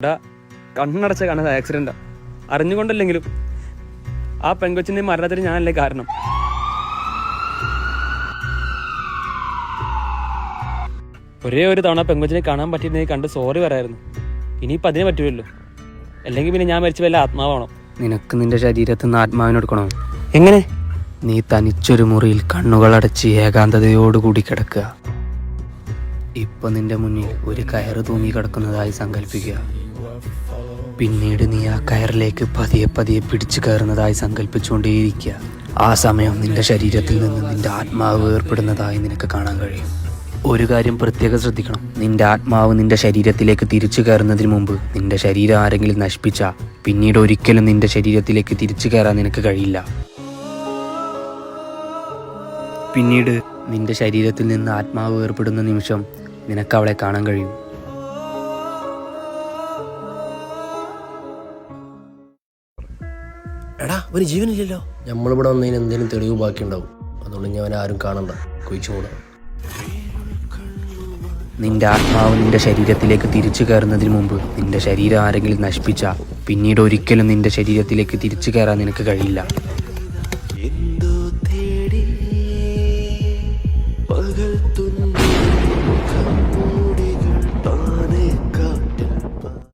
എടാ കണ്ണടച്ച കാണുന്നത് ആക്സിഡന്റാ അറിഞ്ഞുകൊണ്ടല്ലെങ്കിലും ആ പെൺകൊച്ചിന്റെ മരണത്തിന് ഞാനല്ലേ കാരണം? ഒരേ ഒരു തവണ പെൺകൊച്ചിനെ കാണാൻ പറ്റിയിരുന്നെങ്കിൽ കണ്ട് സോറി പറയായിരുന്നു. ഇനിയിപ്പോൾ അതിനെ പറ്റുമല്ലോ അല്ലെങ്കിൽ പിന്നെ ഞാൻ മരിച്ച വല്ല ആത്മാവാണോ? നിനക്ക് നിന്റെ ശരീരത്തിൽ നിന്ന് ആത്മാവിനെടുക്കണോ എങ്ങനെ? നീ തനിച്ചൊരു മുറിയിൽ കണ്ണുകൾ കണ്ണുകളടച്ച് ഏകാന്തതയോടുകൂടി കിടക്കുക. ഇപ്പൊ നിന്റെ മുന്നിൽ ഒരു കയറ് തൂങ്ങി കിടക്കുന്നതായി സങ്കല്പിക്കുക. പിന്നീട് നീ ആ കയറിലേക്ക് പതിയെ പതിയെ പിടിച്ചു കയറുന്നതായി സങ്കല്പിച്ചുകൊണ്ടേയിരിക്കുക ആ സമയം നിന്റെ ശരീരത്തിൽ നിന്ന് നിന്റെ ആത്മാവ് ഏർപ്പെടുന്നതായി നിനക്ക് കാണാൻ കഴിയും. ഒരു കാര്യം പ്രത്യേകം ശ്രദ്ധിക്കണം. നിന്റെ ആത്മാവ് നിന്റെ ശരീരത്തിലേക്ക് തിരിച്ചു കയറുന്നതിന് മുമ്പ് നിന്റെ ശരീരം ആരെങ്കിലും നശിപ്പിച്ച പിന്നീട് ഒരിക്കലും നിന്റെ ശരീരത്തിലേക്ക് തിരിച്ചു കയറാൻ നിനക്ക് കഴിയില്ല. പിന്നീട് നിന്റെ ശരീരത്തിൽ നിന്ന് ആത്മാവ് ഏർപ്പെടുന്ന നിമിഷം നിനക്ക് അവളെ കാണാൻ കഴിയും. എടാ ഒരു ജീവനില്ലല്ലോ. നമ്മളിവിടെ വന്നതിന് എന്തെങ്കിലും തെളിവ് ബാക്കിയുണ്ടാവും. അതുകൊണ്ട് ഞാൻ ആരും കാണണ്ട. കുഴിച്ചു കൂടാ നിന്റെ ആത്മാവ് നിന്റെ ശരീരത്തിലേക്ക് തിരിച്ചു കയറുന്നതിന് മുമ്പ് നിന്റെ ശരീരം ആരെങ്കിലും നശിപ്പിച്ച പിന്നീട് ഒരിക്കലും നിന്റെ ശരീരത്തിലേക്ക് തിരിച്ചു കയറാൻ നിനക്ക് കഴിയില്ല. പകൽ തുന്നു